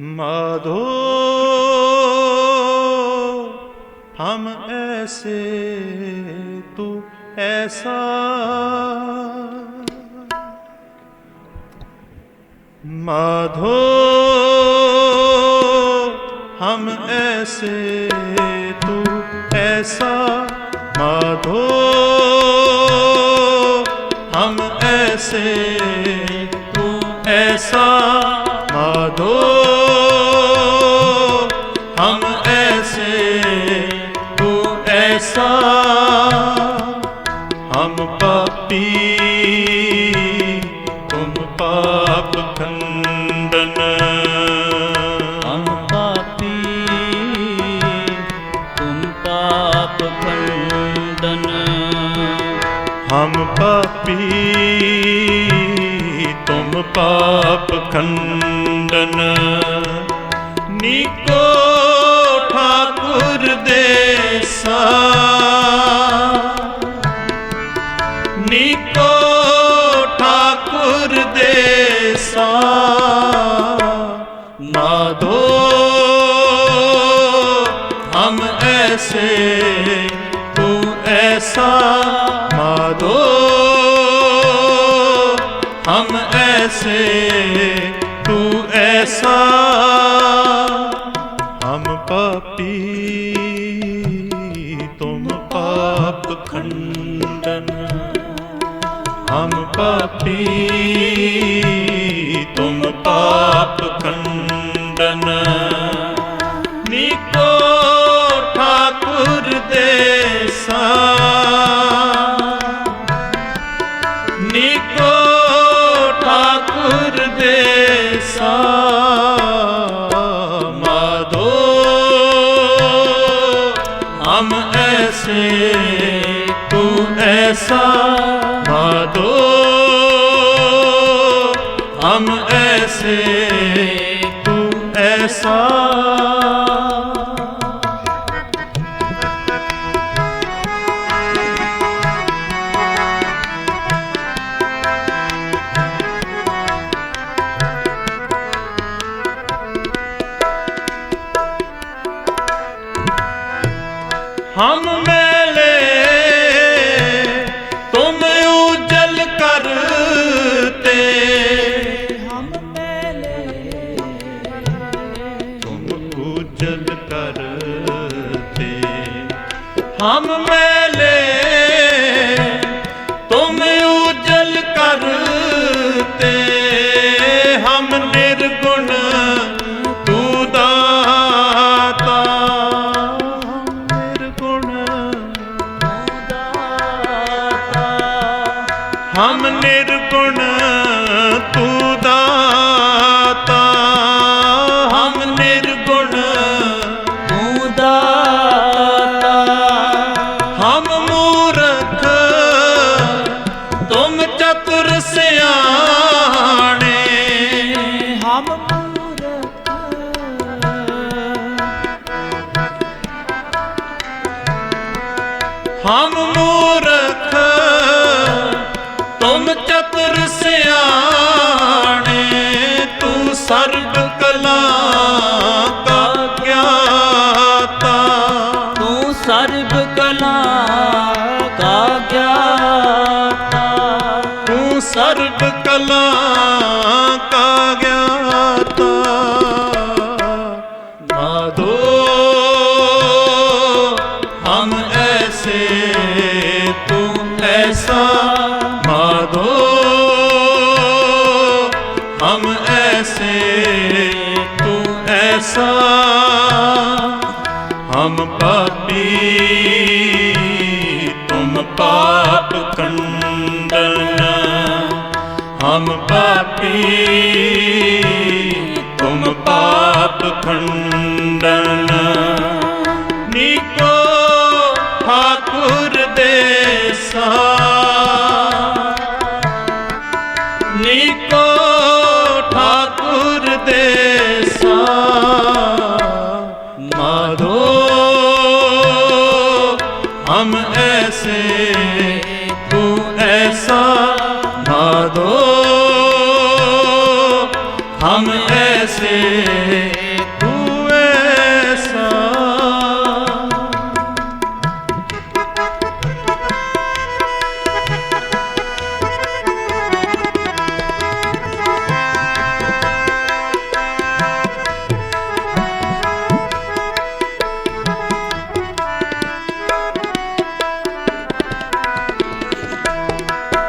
माधो हम ऐसे तू ऐसा माधो हम ऐसे तू ऐसा माधो हम ऐसे ਹਮ ਪਾਪੀ ਤੁਮ ਪਾਪ ਖੰਡਨ ਹਮ ਪਾਪੀ ਤੁਮ ਪਾਪ ਖੰਡਨ ਹਮ ਪਾਪੀ ਤੁਮ ਪਾਪ ਖੰਡਨ descer हम में ਖੰਡਨ। ਨੀਕੋ ਠਾਕੁਰ ਦੇਸਾ ਨੀਕੋ ਠਾਕੁਰ ਦੇ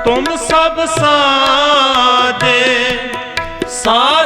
ਤੁਮ ਸਭ ਸਾਜੇ ਸਾ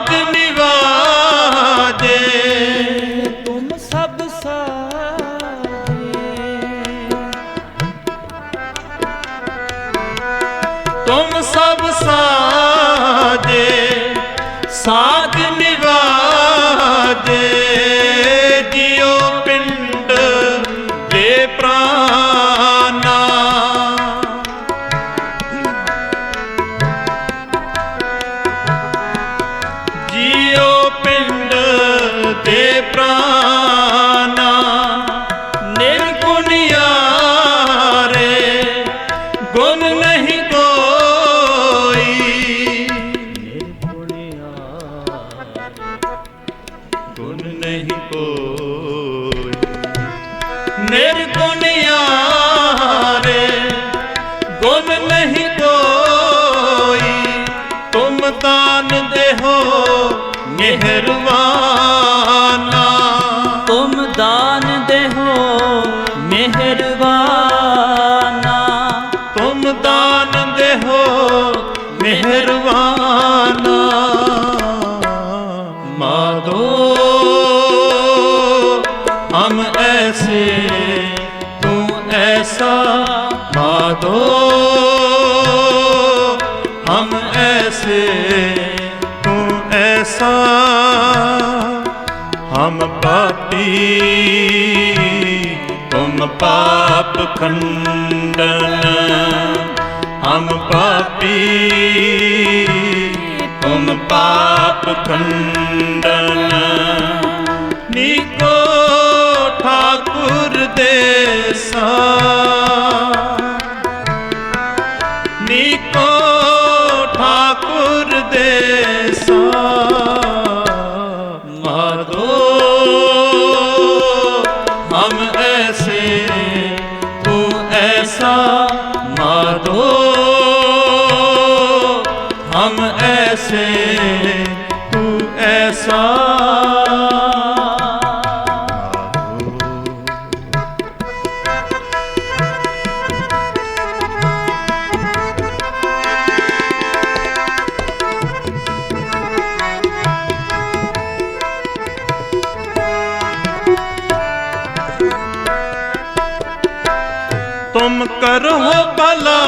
ਹਟੀ ਤੁਮ ਪਾਪ ਖੰਡਨ, ਹਮ ਪਾਪੀ। ਤੁਮ ਪਾਪ ਖੰਡਨ, ਨੀਕੋ ਠਾਕੁਰ ਦੇਸਾ ਨੀਕੋ ਠਾਕੁਰ ਦੇਸਾ तुम करो भला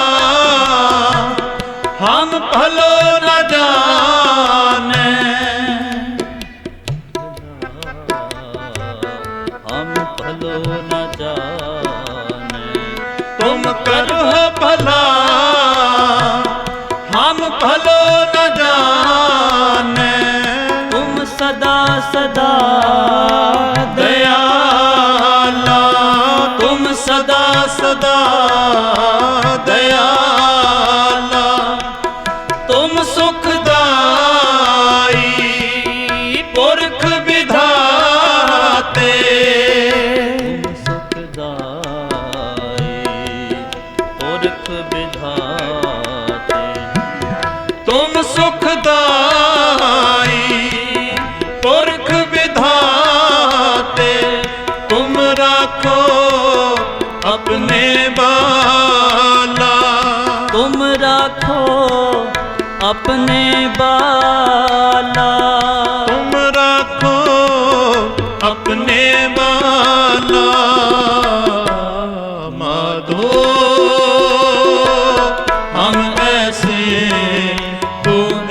हम भलो न जा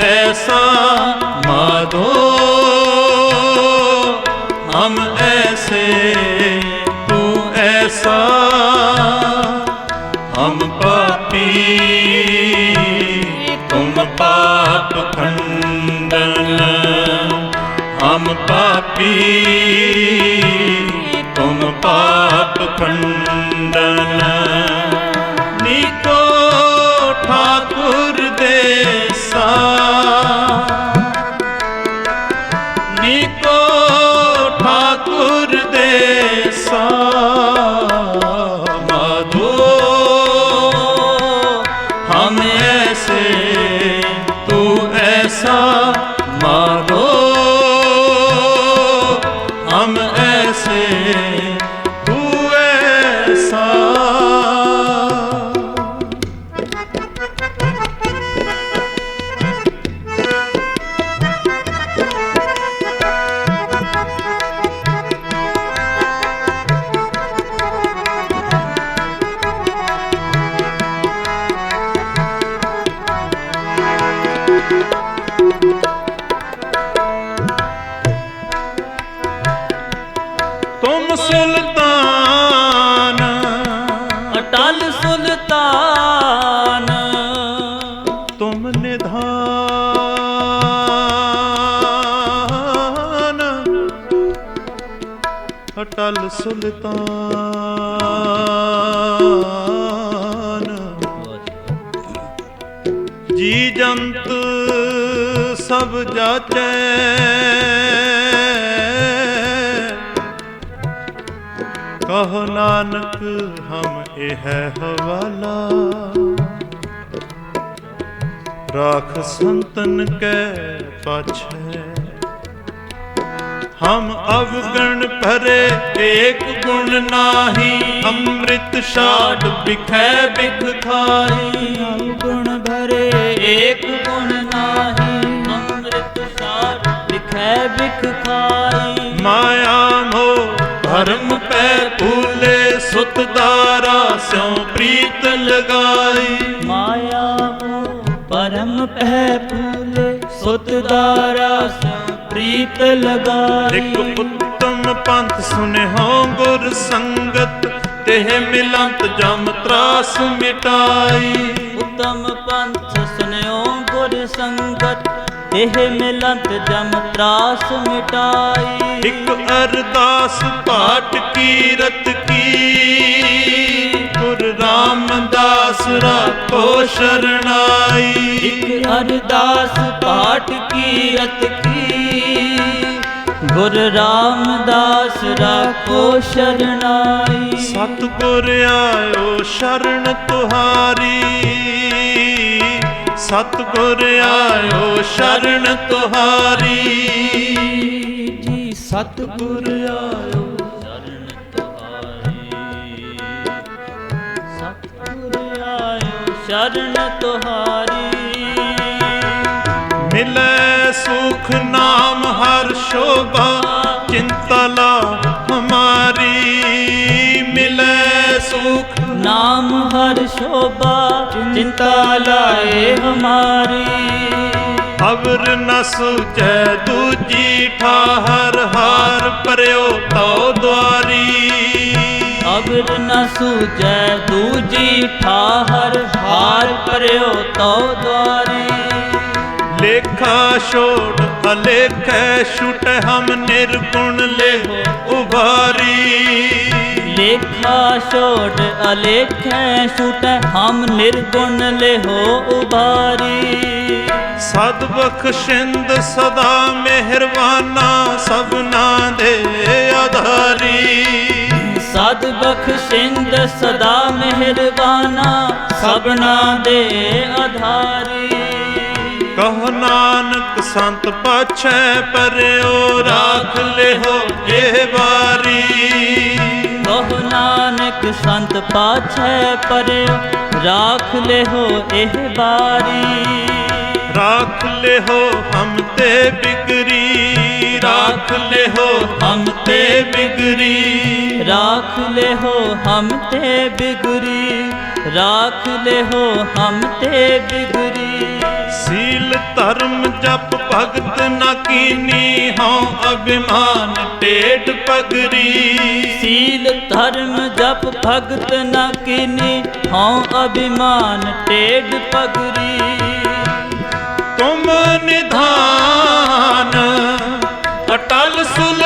ਐਸਾ ਮਾਧੋ ਹਮ ਐਸੇ ਤੂੰ ਐਸਾ ਹਮ ਪਾਪੀ ਤੁਮ ਪਾਪ ਹਮ ਪਾਪੀ ਤੁਮ ਪਾਪ ਸੁਲਤਾਨ। ਅਟਲ ਸੁਲਤਾਨ। ਤੁਮ ਨਿਧਾਨ। ਅਟਲ ਸੁਲਤਾਨ। ਜੀ ਜੰਤ ਸਭ ਜਾਚੈ। ਕਹੋ ਨਾਨਕ ਹਮ ਇਹ ਹਵਾਲਾ। ਰਾਖ ਸੰਤਨ ਕੈ ਪਾਛੈ। ਹਮ ਅਵਗਣ ਭਰੇ ਏਕ ਗੁਣ ਨਾਹੀ ਅੰਮ੍ਰਿਤ ਛਾੜ ਬਿਖੈ ਬਿਖ ਖਾਈ ਗੁਣ ਭਰੇ ਏਕ ਗੁਣ ਨਾਹੀ ਅੰਮ੍ਰਿਤ ਸਾਰ ਲਿਖੈ ਬਿਖ ਖਾਈ ਮਾਇਆ ਮੋ ਭਰਮ ਪੈ ਭੂਲੇ ਸੁਤ ਦਾਰਾ ਸਿਉ ਪ੍ਰੀਤ ਲਗਾਈ। ਮਾਇਆ ਮੋਹ ਪਰਮ ਪਹਿ ਭੂਲੇ ਸੁਤ ਦਾਰਾ ਸੋ ਪ੍ਰੀਤ ਲਗਾਈ। ਇੱਕ ਉੱਤਮ ਪੰਥ ਸੁਨਿਓ ਗੁਰ ਸੰਗਤ ਤਿਹ ਮਿਲੰਤ ਜਮ ਤਰਾਸ ਮਿਟਾਈ। ਉਤਮ ਪੰਥ ਸੁਨਿਓ ਗੁਰ ਸੰਗਤ ਇਹ ਮਿਲੰਤ ਜਮ ਤਰਾਸ ਮਿਟਾਈ। ਇੱਕ ਅਰਦਾਸ ਪਾਟ ਕੀਰਤ ਕੀ। ਗੁਰ ਰਾਮਦਾਸ ਰਾਖੋ ਸ਼ਰਣਾਈ। ਇਕ ਅਰਦਾਸ ਪਾਠ ਕੀਰਤ ਕੀ। ਗੁਰ ਰਾਮਦਾਸ ਰਾਖੋ ਸ਼ਰਣਾਈ। ਸਤਿਗੁਰ ਆਇਓ ਸ਼ਰਨ ਤੁਹਾਰੀ। ਸਤਿਗੁਰ ਆਇਓ ਸ਼ਰਨ ਤੁਹਾਰੀ। ਸਤਿਗੁਰ ਆਇਓ ਸ਼ਰਨ ਤੁਹਾਰੀ ਸਤਿਗੁਰ ਆਇਓ ਸ਼ਰਨ ਤੁਹਾਰੀ। ਮਿਲੈ ਸੁਖ ਨਾਮ ਹਰ ਸ਼ੋਭਾ ਚਿੰਤਾ ਲਾ ਹਮਾਰੀ। ਮਿਲੈ ਸੁਖ ਨਾਮ ਹਰ ਸ਼ੋਭਾ ਚਿੰਤਾ ਲਾਏ ਹਮਾਰੀ। ਅਵਰ ਨ ਸੁਜੈ ਦੂਜੀ ਠਾਹਰ ਹਾਰ ਪਰਿਓ ਤਉ ਦੁਆਰੀ। ਅਬਰ ਨ ਸੂਜੈ ਦੂਜੀ ਠਾਹਰ ਹਾਰ ਪਰਿਓ ਤਉ ਦੁਆਰੀ। ਲੇਖਾ ਛੋੜ ਅਲੇਖੈ ਛੁਟ ਹਮ ਨਿਰਗੁਣ ਲੈ ਉਭਾਰੀ। ਲੇਖਾ ਛੋੜ ਅਲੇਖੈ ਛੁਟੈ ਹਮ ਨਿਰਗੁਣ ਲਿਹੋ ਉਬਾਰੀ। ਸਦ ਬਖਸ਼ਿੰਦ ਸਦਾ ਮਿਹਰਬਾਨਾ ਸਭਨਾ ਦੇ ਆਧਾਰੀ। ਸਦ ਬਖਸ਼ਿੰਦ ਸਦਾ ਮਿਹਰਬਾਨਾ ਸਭਨਾ ਦੇ ਆਧਾਰੀ। ਕਹ ਨਾਨਕ ਸੰਤ ਪਾਛੈ ਪਰਿਓ ਰਾਖ ਲਿਓ ਇਹ ਵਾਰੀ। ਕਹੋ ਨਾਨਕ ਸੰਤ ਪਾਛੈ ਪਰਿਓ ਰਾਖ ਲਿਹੋ ਇਹ ਬਾਰੀ। ਰਾਖ ਲਿਓ ਹਮ ਤੇ ਬਿਗਰੀ ਰਾਖ ਲਿਓ ਹਮ ਤੇ ਬਿਗਰੀ। ਰਾਖ ਲਿਹੋ ਹਮ ਤੇ ਬਿਗਰੀ ਰਾਖ ਲਿਹੋ ਹਮ ਤੇ ਬਿਗਰੀ। ਸੀਲ ਧਰਮ ਜਪ ਭਗਤ ਨ ਕੀਨੀ ਹਉ ਅਭਿਮਾਨ ਟੇਢ ਪਗਰੀ। ਸੀਲ ਧਰਮ ਜਪ ਭਗਤ ਨ ਕੀਨੀ ਹਉ ਅਭਿਮਾਨ ਟੇਢ ਪਗਰੀ। ਤੁਮ ਨਿਧਾਨ ਅਟਲ ਸੁਲਤਾਨ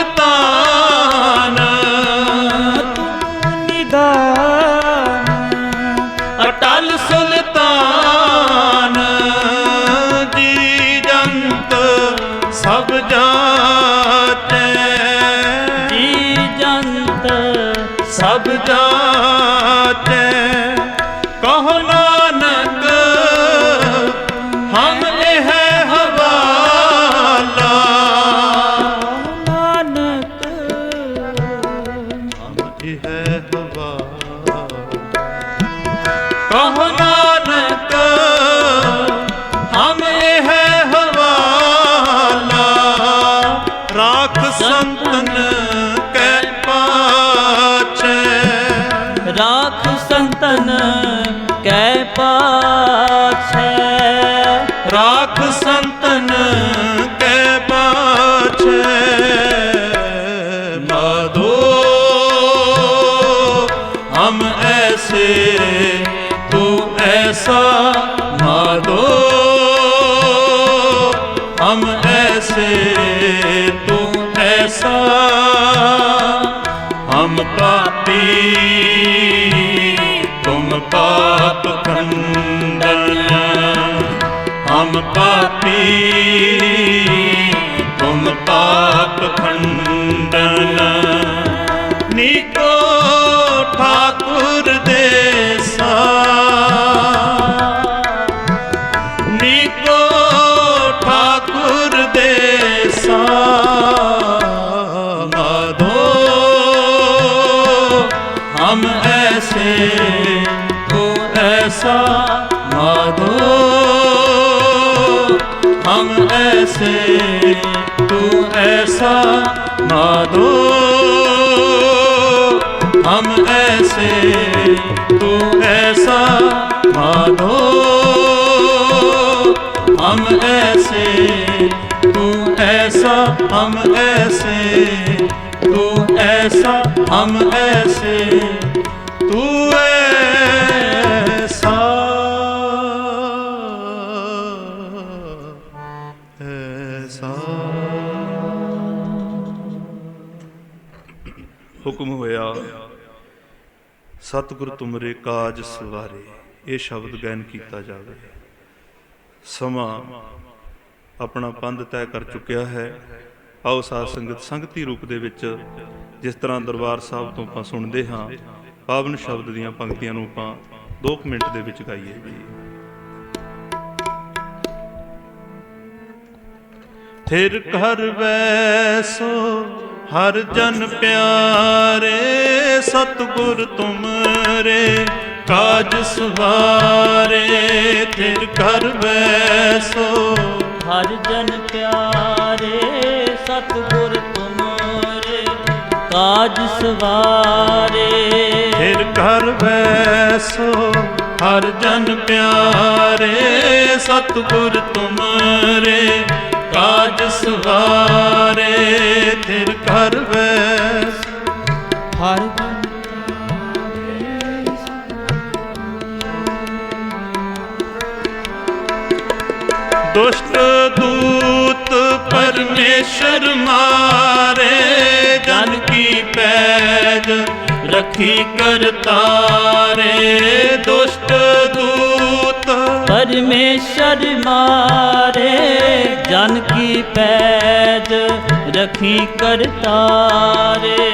ਹਮ दो हम ऐसे तू ऐसा माधो हम ऐसे तू ऐसा हम ऐसे तू ऐसा हम ऐसे तू ऐसा ਹੁਕਮ ਹੋਇਆ, ਸਤਿਗੁਰ ਤੁਮਰੇ ਕਾਜ ਸਵਾਰੇ, ਇਹ ਸ਼ਬਦ ਗਾਇਨ ਕੀਤਾ ਜਾਵੇ। ਸਮਾਂ ਆਪਣਾ ਪੰਧ ਤੈਅ ਕਰ ਚੁੱਕਿਆ ਹੈ। ਆਓ ਸਾਧ ਸੰਗਤ ਸੰਗਤੀ ਰੂਪ ਦੇ ਵਿੱਚ ਜਿਸ ਤਰ੍ਹਾਂ ਦਰਬਾਰ ਸਾਹਿਬ ਤੋਂ ਆਪਾਂ ਸੁਣਦੇ ਹਾਂ, ਪਾਵਨ ਸ਼ਬਦ ਦੀਆਂ ਪੰਕਤੀਆਂ ਨੂੰ ਆਪਾਂ 2 ਮਿੰਟ ਦੇ ਵਿੱਚ ਗਾਈਏ। ਜੀ ਫਿਰ ਘਰ ਵੈਸੋ ਹਰ ਜਨ ਪਿਆਰੇ ਸਤਿਗੁਰ ਤੁਮਰੇ ਕਾਜ ਸਵਾਰੇ ਫਿਰ ਘਰ ਵੈਸੋ ਹਰ ਜਨ ਪਿਆਰੇ ਸਤਿਗੁਰ ਤੁਮਰੇ ਕਾਜ ਸਵਾਰੇ। ਫਿਰ ਘਰ ਵੈਸੋ ਹਰ ਜਨ ਪਿਆਰੇ ਸਤਿਗੁਰ ਤੁਮਰੇ ਕਾਜ ਸਵਾਰੇ। ਕਰਤਾਰੇ ਦੁਸ਼ਟ ਦੂਤ। ਪਰਮੇਸ਼ਰ ਮਾਰੇ ਜਨ ਕੀ ਪੈਜ ਰਖੀ ਕਰਤਾਰੇ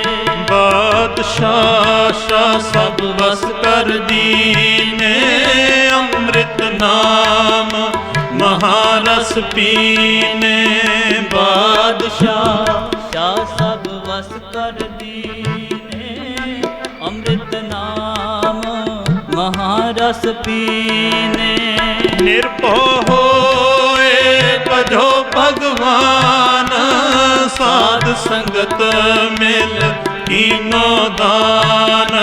ਬਾਦਸ਼ਾਹ ਸ਼ਾ ਸਭ ਵਸ ਕਰ ਦੀਨੇ ਅੰਮ੍ਰਿਤ ਨਾਮ ਮਹਾਰਸ ਪੀਨੇ। ਬਾਦਸ਼ਾਹ ਸ਼ਾ ਸਭ ਵਸ ਕਰ ਦੀਨੇ। ਮਹਾਰਸ ਪੀਨੇ। ਨਿਰਭਉ ਹੋਏ ਭਜੋ ਭਗਵਾਨ ਸਾਧ ਸੰਗਤ ਮਿਲ ਕੀਨੋ ਦਾਨ।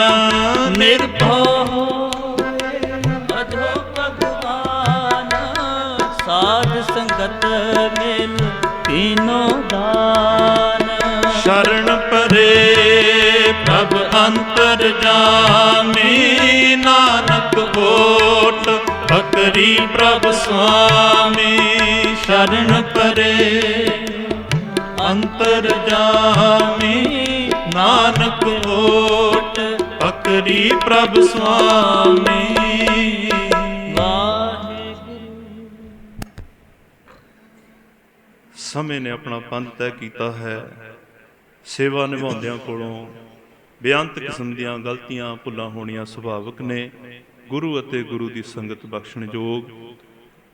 ਨਿਰਭਉ ਅਧੋ ਭਗਵਾਨ ਸਾਧ ਸੰਗਤ ਮਿਲ ਤੀਨੋ ਦਾਨ। ਸ਼ਰਨ ਪਰੇ ਪ੍ਰਭ ਅੰਤਰ ਜਾਮੀ। ਫਕਰੀ ਪ੍ਰਭ ਸੁਆਮੀ, ਸ਼ਰਨ ਪਰੇ। ਅੰਤਰ ਜਾਮੀ, ਨਾਨਕ ਓਟ ਫਕਰੀ ਪ੍ਰਭ ਸੁਆਮੀ। ਸਮੇਂ ਨੇ ਆਪਣਾ ਪੰਥ ਤੈਅ ਕੀਤਾ ਹੈ। ਸੇਵਾ ਨਿਭਾਉਂਦਿਆਂ ਕੋਲੋਂ ਬੇਅੰਤ ਕਿਸਮ ਦੀਆਂ ਗਲਤੀਆਂ ਭੁੱਲਾਂ ਹੋਣੀਆਂ ਸੁਭਾਵਿਕ ਨੇ। ਗੁਰੂ ਅਤੇ ਗੁਰੂ ਦੀ ਸੰਗਤ ਬਖਸ਼ਣ ਯੋਗ।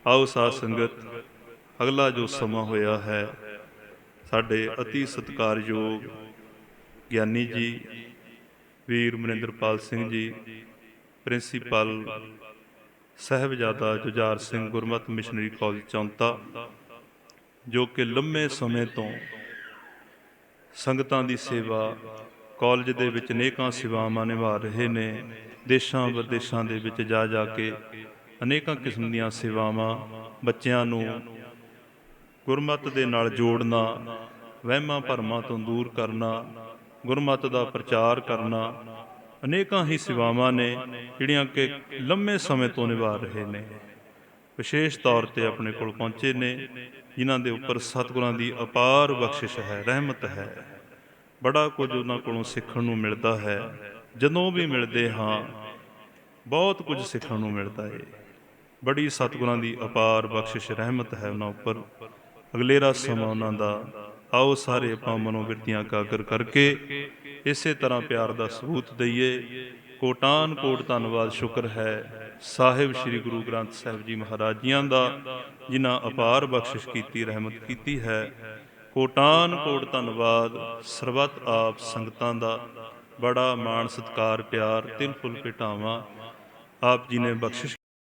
ਆਓ ਸਾਧ ਸੰਗਤ, ਅਗਲਾ ਜੋ ਸਮਾਂ ਹੋਇਆ ਹੈ, ਸਾਡੇ ਅਤੀ ਸਤਿਕਾਰਯੋਗ ਗਿਆਨੀ ਜੀ, ਵੀਰ Maninderpal Singh ji, principal Sahibzada Jujhar Singh Gurmat missionary college Chaunta, ਜੋ ਕਿ ਲੰਮੇ ਸਮੇਂ ਤੋਂ ਸੰਗਤਾਂ ਦੀ ਸੇਵਾ ਕਾਲਜ ਦੇ ਵਿੱਚ ਅਨੇਕਾਂ ਸੇਵਾਵਾਂ ਨਿਭਾ ਰਹੇ ਨੇ। ਦੇਸ਼ਾਂ ਵਿਦੇਸ਼ਾਂ ਦੇ ਵਿੱਚ ਜਾ ਜਾ ਕੇ ਅਨੇਕਾਂ ਕਿਸਮ ਦੀਆਂ ਸੇਵਾਵਾਂ ਬੱਚਿਆਂ ਨੂੰ ਗੁਰਮਤ ਦੇ ਨਾਲ ਜੋੜਨਾ, ਵਹਿਮਾਂ ਭਰਮਾਂ ਤੋਂ ਦੂਰ ਕਰਨਾ, ਗੁਰਮਤ ਦਾ ਪ੍ਰਚਾਰ ਕਰਨਾ, ਅਨੇਕਾਂ ਹੀ ਸੇਵਾਵਾਂ ਨੇ, ਜਿਹੜੀਆਂ ਕਿ ਲੰਮੇ ਸਮੇਂ ਤੋਂ ਨਿਭਾ ਰਹੇ ਨੇ। ਵਿਸ਼ੇਸ਼ ਤੌਰ ਤੇ ਆਪਣੇ ਕੋਲ ਪਹੁੰਚੇ ਨੇ, ਜਿਨ੍ਹਾਂ ਦੇ ਉੱਪਰ ਸਤਿਗੁਰਾਂ ਦੀ ਅਪਾਰ ਬਖਸ਼ਿਸ਼ ਹੈ, ਰਹਿਮਤ ਹੈ। ਬੜਾ ਕੁਝ ਉਹਨਾਂ ਕੋਲੋਂ ਸਿੱਖਣ ਨੂੰ ਮਿਲਦਾ ਹੈ। ਜਦੋਂ ਵੀ ਮਿਲਦੇ ਹਾਂ, ਬਹੁਤ ਕੁਝ ਸਿੱਖਣ ਨੂੰ ਮਿਲਦਾ ਹੈ ਬੜੀ ਸਤਿਗੁਰਾਂ ਦੀ ਅਪਾਰ ਬਖਸ਼ਿਸ਼, ਰਹਿਮਤ ਹੈ ਉਹਨਾਂ ਉੱਪਰ। ਅਗਲੇਰਾ ਸਮਾਂ ਉਹਨਾਂ ਦਾ। ਆਓ ਸਾਰੇ ਆਪਾਂ ਮਨੋਵਿਰਤੀਆਂ ਕਾਗਰ ਕਰਕੇ ਇਸੇ ਤਰ੍ਹਾਂ ਪਿਆਰ ਦਾ ਸਬੂਤ ਦਈਏ। ਕੋਟਾਨ ਕੋਟ ਧੰਨਵਾਦ, ਸ਼ੁਕਰ ਹੈ ਸਾਹਿਬ ਸ੍ਰੀ ਗੁਰੂ ਗ੍ਰੰਥ ਸਾਹਿਬ ਜੀ ਮਹਾਰਾਜ ਜੀਆਂ ਦਾ, ਜਿਨ੍ਹਾਂ ਅਪਾਰ ਬਖਸ਼ਿਸ਼ ਕੀਤੀ, ਰਹਿਮਤ ਕੀਤੀ ਹੈ। ਕੋਟਾਨ ਕੋਟ ਧੰਨਵਾਦ, ਸਰਬੱਤ ਆਪ ਸੰਗਤਾਂ ਦਾ। ਬੜਾ ਮਾਣ ਸਤਕਾਰ ਪਿਆਰ ਤਿਲ ਫੁੱਲ ਭੇਟਾਵਾਂ ਆਪ ਜੀ ਨੇ ਬਖਸ਼ਿਸ਼